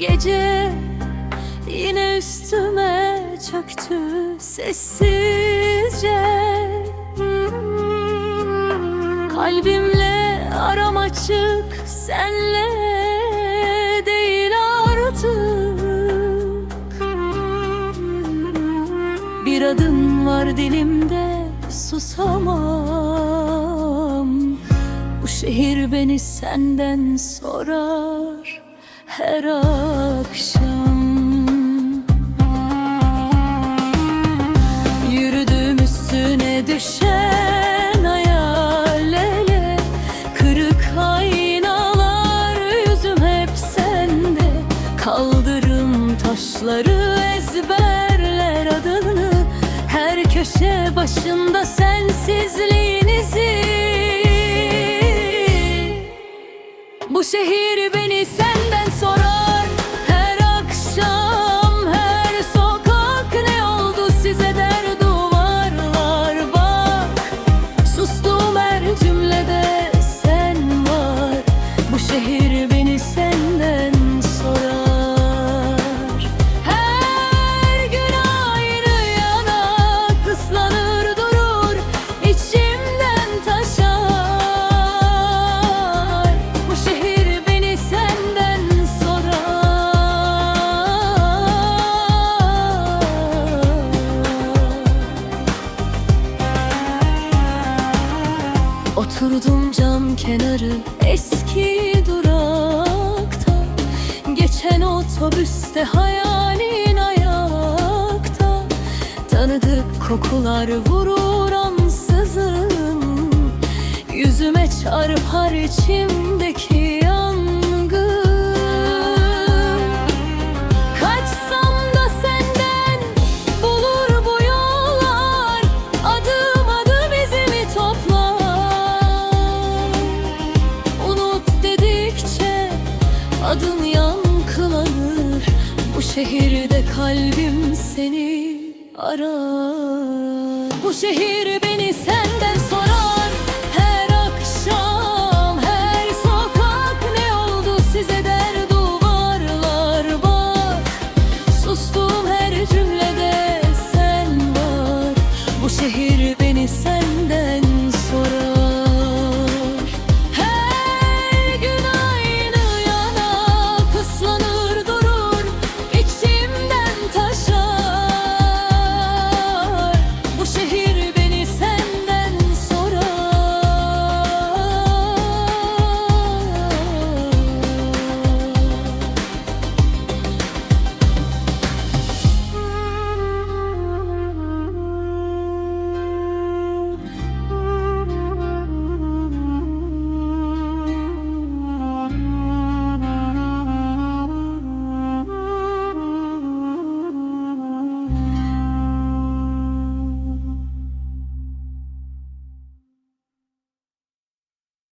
Gece yine üstüme çöktü sessizce. Kalbimle aram açık senle değil artık. Bir adım var dilimde susamam. Bu şehir beni senden sorar her akşam. Yürüdüm üstüne düşen hayallere Kırık aynalar yüzüm hep sende. Kaldırım taşları ezberler adını. Her köşe başında sensizliğinizi Bu şehir beni senden sorar. Her akşam her sokak ne oldu size der duvarlar. Bak Sustuğum her cümlede sen var. Bu şehir Oturdum cam kenarı eski durakta. Geçen otobüste hayalin ayakta. Tanıdık kokular vurur ansızın. Yüzüme çarpar içimdeki şehirde kalbim seni arar. Bu şehir beni senden sorar. Her akşam her sokak ne oldu size der duvarlar bak Sustum her cümlede sen var. Bu şehir beni senden sorar.